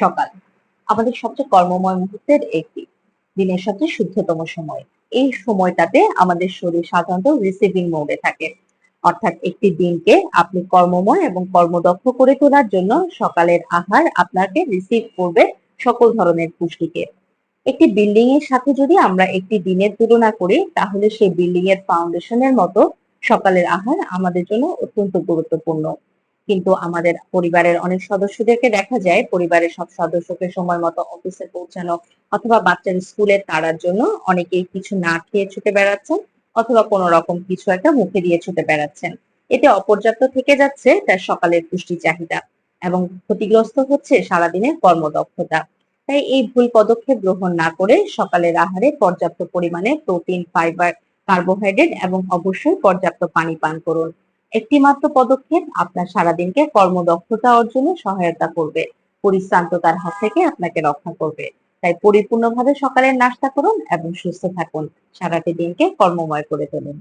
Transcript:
সকাল। আমাদের সবচেয়ে কর্মময় মুহূর্তের একটি দিনের সবচেয়ে শুদ্ধতম সময়। এই সময়টাতে আমাদের শরীর সাধারণত রিসিভিং মোডে থাকে। অর্থাৎ একটি দিনকে আপনি কর্মময় এবং কর্মদক্ষ করে তোলার জন্য সকালের আহার আপনাকে রিসিভ করবে সকল ধরনের পুষ্টিকে। একটি বিল্ডিং এর সাথে যদি আমরা একটি দিনের তুলনা করি, তাহলে সেই বিল্ডিং এর ফাউন্ডেশনের মতো সকালের আহার আমাদের জন্য অত্যন্ত গুরুত্বপূর্ণ। কিন্তু আমাদের পরিবারের অনেক সদস্যদেরকে দেখা যায়, পরিবারের সব সদস্যকে সময় মতো অফিসে পৌঁছানো অথবা বাচ্চার স্কুলে তাড়ার জন্য অনেকেই কিছু না খেয়ে ছুটে বেড়াচ্ছেন অথবা কোনো রকম কিছু একটা মুখে দিয়ে ছুটে বেড়াচ্ছেন। এতে অপর্যাপ্ত থেকে যাচ্ছে তার সকালের পুষ্টি চাহিদা এবং ক্ষতিগ্রস্ত হচ্ছে সারাদিনের কর্মদক্ষতা। তাই এই ভুল পদক্ষেপ গ্রহণ না করে সকালের আহারে পর্যাপ্ত পরিমাণে প্রোটিন ফাইবার কার্বোহাইড্রেট এবং অবশ্যই পর্যাপ্ত পানি পান করুন। একটি মাত্র পদক্ষেপ আপনার সারাদিনকে কর্মদক্ষতা অর্জনে সহায়তা করবে। পরিশ্রান্ততার হাত থেকে আপনাকে রক্ষা করবে। তাই পরিপূর্ণভাবে সকালের নাস্তা করুন এবং সুস্থ থাকুন। সারাটি দিনকে কর্মময় করে তুলুন।